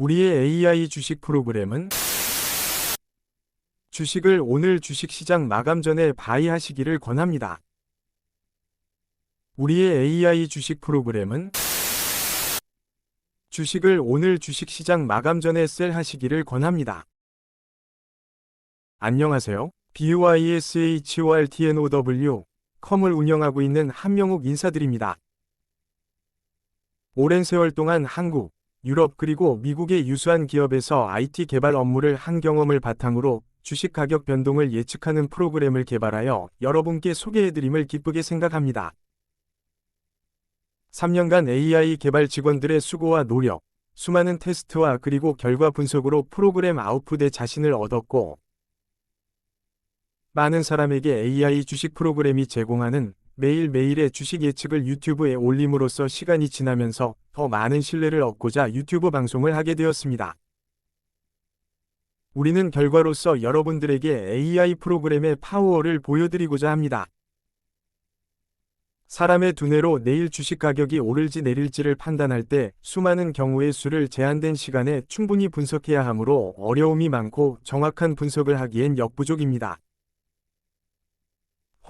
우리의 AI 주식 프로그램은 주식을 오늘 주식시장 마감 전에 바이하시기를 권합니다. 우리의 AI 주식 프로그램은 주식을 오늘 주식시장 마감 전에 셀하시기를 권합니다. 안녕하세요. BYSHORTNOW 컴을 운영하고 있는 한명욱 인사드립니다. 오랜 세월 동안 한국, 유럽 그리고 미국의 유수한 기업에서 IT 개발 업무를 한 경험을 바탕으로 주식 가격 변동을 예측하는 프로그램을 개발하여 여러분께 소개해드림을 기쁘게 생각합니다. 3년간 AI 개발 직원들의 수고와 노력, 수많은 테스트와 그리고 결과 분석으로 프로그램 아웃풋에 자신을 얻었고, 많은 사람에게 AI 주식 프로그램이 제공하는 매일매일의 주식 예측을 유튜브에 올림으로써 시간이 지나면서 더 많은 신뢰를 얻고자 유튜브 방송을 하게 되었습니다. 우리는 결과로서 여러분들에게 AI 프로그램의 파워를 보여드리고자 합니다. 사람의 두뇌로 내일 주식 가격이 오를지 내릴지를 판단할 때 수많은 경우의 수를 제한된 시간에 충분히 분석해야 하므로 어려움이 많고 정확한 분석을 하기엔 역부족입니다.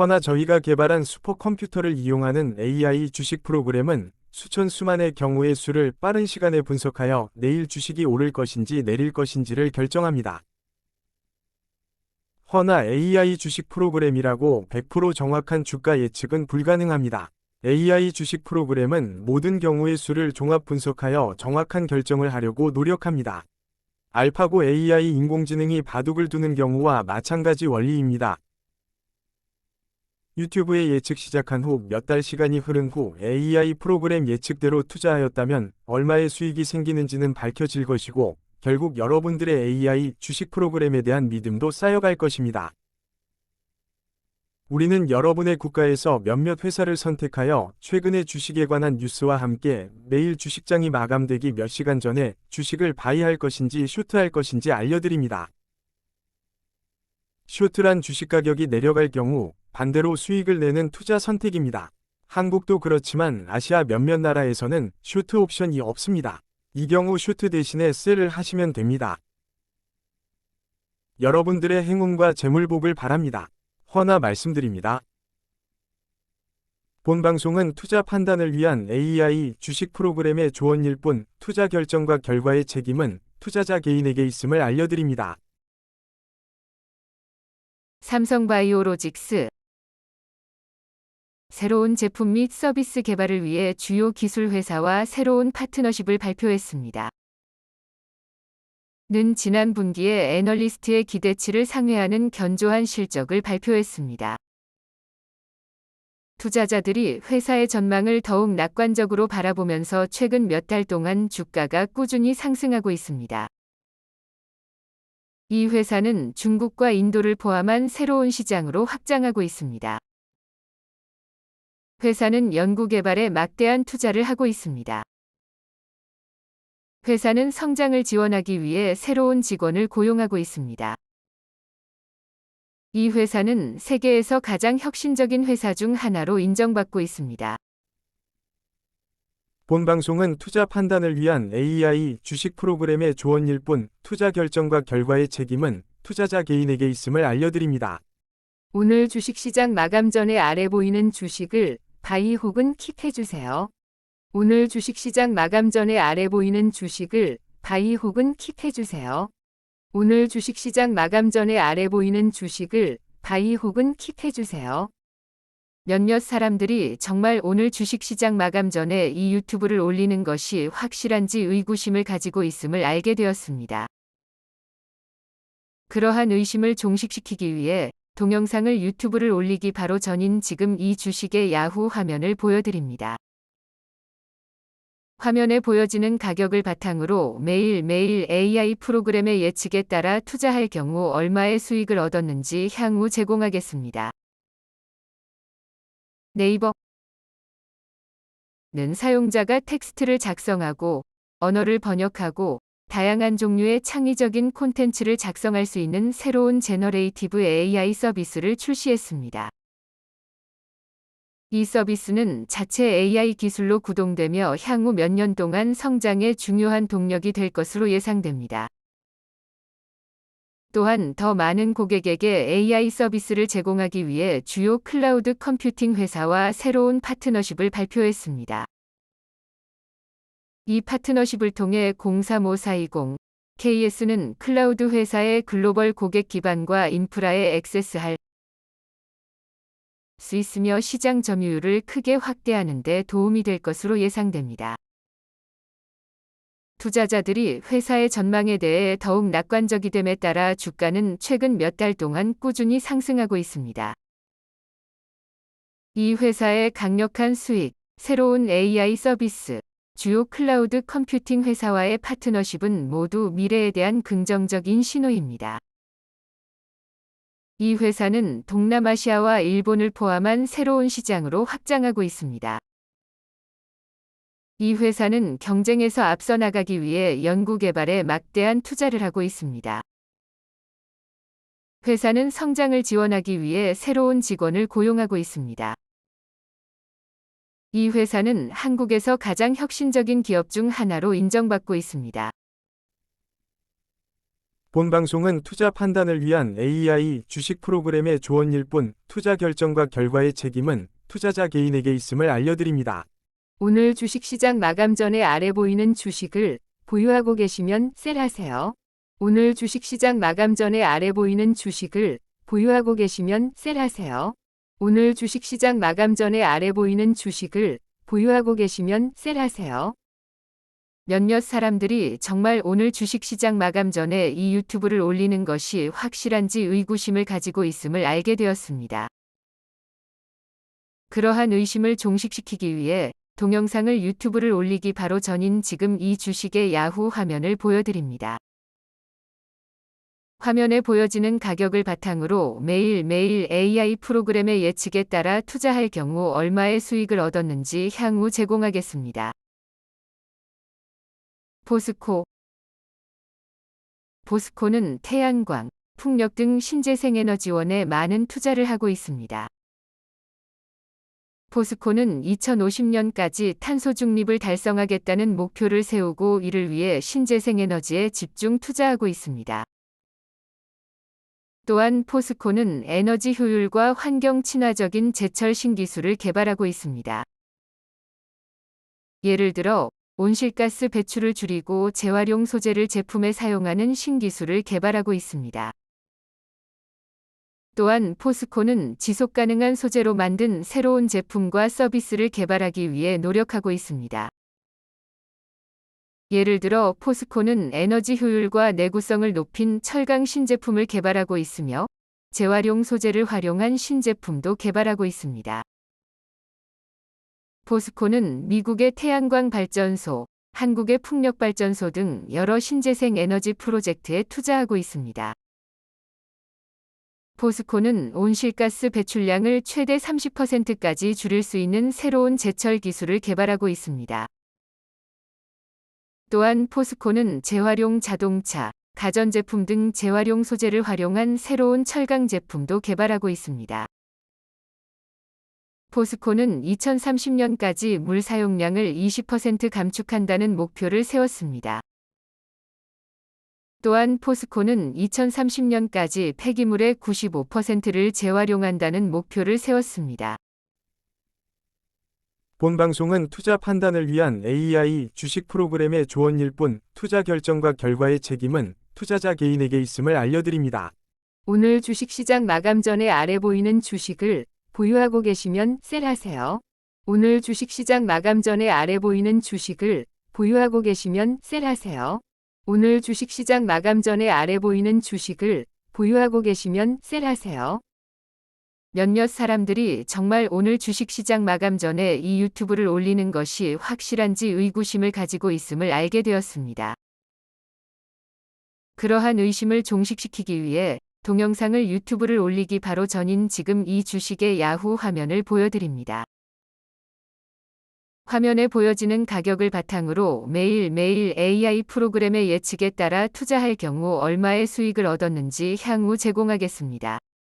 허나 저희가 개발한 슈퍼컴퓨터를 이용하는 AI 주식 프로그램은 수천 수만의 경우의 수를 빠른 시간에 분석하여 내일 주식이 오를 것인지 내릴 것인지를 결정합니다. 허나 AI 주식 프로그램이라고 100% 정확한 주가 예측은 불가능합니다. AI 주식 프로그램은 모든 경우의 수를 종합 분석하여 정확한 결정을 하려고 노력합니다. 알파고 AI 인공지능이 바둑을 두는 경우와 마찬가지 원리입니다. 유튜브에 예측 시작한 후 몇 달 시간이 흐른 후 AI 프로그램 예측대로 투자하였다면 얼마의 수익이 생기는지는 밝혀질 것이고 결국 여러분들의 AI 주식 프로그램에 대한 믿음도 쌓여갈 것입니다. 우리는 여러분의 국가에서 몇몇 회사를 선택하여 최근의 주식에 관한 뉴스와 함께 매일 주식장이 마감되기 몇 시간 전에 주식을 바이할 것인지 쇼트할 것인지 알려드립니다. 쇼트란 주식 가격이 내려갈 경우 반대로 수익을 내는 투자 선택입니다. 한국도 그렇지만 아시아 몇몇 나라에서는 쇼트 옵션이 없습니다. 이 경우 쇼트 대신에 셀을 하시면 됩니다. 여러분들의 행운과 재물복을 바랍니다. 허나 말씀드립니다. 본 방송은 투자 판단을 위한 AI 주식 프로그램의 조언일 뿐 투자 결정과 결과의 책임은 투자자 개인에게 있음을 알려드립니다. 삼성바이오로직스 새로운 제품 및 서비스 개발을 위해 주요 기술 회사와 새로운 파트너십을 발표했습니다. 는 지난 분기에 애널리스트의 기대치를 상회하는 견조한 실적을 발표했습니다. 투자자들이 회사의 전망을 더욱 낙관적으로 바라보면서 최근 몇 달 동안 주가가 꾸준히 상승하고 있습니다. 이 회사는 중국과 인도를 포함한 새로운 시장으로 확장하고 있습니다. 회사는 연구개발에 막대한 투자를 하고 있습니다. 회사는 성장을 지원하기 위해 새로운 직원을 고용하고 있습니다. 이 회사는 세계에서 가장 혁신적인 회사 중 하나로 인정받고 있습니다. 본 방송은 투자 판단을 위한 AI 주식 프로그램의 조언일 뿐 투자 결정과 결과의 책임은 투자자 개인에게 있음을 알려드립니다. 오늘 주식시장 마감 전에 아래 보이는 주식을 바이 혹은 킵해주세요. 오늘 주식시장 마감 전에 아래 보이는 주식을 바이 혹은 킵해주세요. 오늘 주식시장 마감 전에 아래 보이는 주식을 바이 혹은 킵해주세요. 몇몇 사람들이 정말 오늘 주식시장 마감 전에 이 유튜브를 올리는 것이 확실한지 의구심을 가지고 있음을 알게 되었습니다. 그러한 의심을 종식시키기 위해 동영상을 유튜브를 올리기 바로 전인 지금 이 주식의 야후 화면을 보여드립니다. 화면에 보여지는 가격을 바탕으로 매일매일 AI 프로그램의 예측에 따라 투자할 경우 얼마의 수익을 얻었는지 향후 제공하겠습니다. 네이버 는 사용자가 텍스트를 작성하고 언어를 번역하고 다양한 종류의 창의적인 콘텐츠를 작성할 수 있는 새로운 제너레이티브 AI 서비스를 출시했습니다. 이 서비스는 자체 AI 기술로 구동되며 향후 몇 년 동안 성장의 중요한 동력이 될 것으로 예상됩니다. 또한 더 많은 고객에게 AI 서비스를 제공하기 위해 주요 클라우드 컴퓨팅 회사와 새로운 파트너십을 발표했습니다. 이 파트너십을 통해 03540 KS는 클라우드 회사의 글로벌 고객 기반과 인프라에 액세스할 수 있으며 시장 점유율을 크게 확대하는 데 도움이 될 것으로 예상됩니다. 투자자들이 회사의 전망에 대해 더욱 낙관적이 됨에 따라 주가는 최근 몇 달 동안 꾸준히 상승하고 있습니다. 이 회사의 강력한 수익, 새로운 AI 서비스, 주요 클라우드 컴퓨팅 회사와의 파트너십은 모두 미래에 대한 긍정적인 신호입니다. 이 회사는 동남아시아와 일본을 포함한 새로운 시장으로 확장하고 있습니다. 이 회사는 경쟁에서 앞서 나가기 위해 연구개발에 막대한 투자를 하고 있습니다. 회사는 성장을 지원하기 위해 새로운 직원을 고용하고 있습니다. 이 회사는 한국에서 가장 혁신적인 기업 중 하나로 인정받고 있습니다. 본 방송은 투자 판단을 위한 AI 주식 프로그램의 조언일 뿐 투자 결정과 결과의 책임은 투자자 개인에게 있음을 알려드립니다. 오늘 주식시장 마감 전에 아래 보이는 주식을 보유하고 계시면 셀하세요. 오늘 주식시장 마감 전에 아래 보이는 주식을 보유하고 계시면 셀하세요. 오늘 주식시장 마감 전에 아래 보이는 주식을 보유하고 계시면 셀하세요. 몇몇 사람들이 정말 오늘 주식시장 마감 전에 이 유튜브를 올리는 것이 확실한지 의구심을 가지고 있음을 알게 되었습니다. 그러한 의심을 종식시키기 위해 동영상을 유튜브를 올리기 바로 전인 지금 이 주식의 야후 화면을 보여드립니다. 화면에 보여지는 가격을 바탕으로 매일매일 AI 프로그램의 예측에 따라 투자할 경우 얼마의 수익을 얻었는지 향후 제공하겠습니다. 포스코 포스코는 태양광, 풍력 등 신재생 에너지원에 많은 투자를 하고 있습니다. 포스코는 2050년까지 탄소 중립을 달성하겠다는 목표를 세우고 이를 위해 신재생 에너지에 집중 투자하고 있습니다. 또한 포스코는 에너지 효율과 환경 친화적인 제철 신기술을 개발하고 있습니다. 예를 들어 온실가스 배출을 줄이고 재활용 소재를 제품에 사용하는 신기술을 개발하고 있습니다. 또한 포스코는 지속 가능한 소재로 만든 새로운 제품과 서비스를 개발하기 위해 노력하고 있습니다. 예를 들어 포스코는 에너지 효율과 내구성을 높인 철강 신제품을 개발하고 있으며 재활용 소재를 활용한 신제품도 개발하고 있습니다. 포스코는 미국의 태양광 발전소, 한국의 풍력 발전소 등 여러 신재생 에너지 프로젝트에 투자하고 있습니다. 포스코는 온실가스 배출량을 최대 30%까지 줄일 수 있는 새로운 제철 기술을 개발하고 있습니다. 또한 포스코는 재활용 자동차, 가전제품 등 재활용 소재를 활용한 새로운 철강 제품도 개발하고 있습니다. 포스코는 2030년까지 물 사용량을 20% 감축한다는 목표를 세웠습니다. 또한 포스코는 2030년까지 폐기물의 95%를 재활용한다는 목표를 세웠습니다. 본 방송은 투자 판단을 위한 AI 주식 프로그램의 조언일 뿐 투자 결정과 결과의 책임은 투자자 개인에게 있음을 알려드립니다. 오늘 주식시장 마감 전에 아래 보이는 주식을 보유하고 계시면 셀하세요. 오늘 주식시장 마감 전에 아래 보이는 주식을 보유하고 계시면 셀하세요. 오늘 주식시장 마감 전에 아래 보이는 주식을 보유하고 계시면 셀하세요. 몇몇 사람들이 정말 오늘 주식시장 마감 전에 이 유튜브를 올리는 것이 확실한지 의구심을 가지고 있음을 알게 되었습니다. 그러한 의심을 종식시키기 위해 동영상을 유튜브를 올리기 바로 전인 지금 이 주식의 야후 화면을 보여드립니다. 화면에 보여지는 가격을 바탕으로 매일매일 AI 프로그램의 예측에 따라 투자할 경우 얼마의 수익을 얻었는지 향후 제공하겠습니다.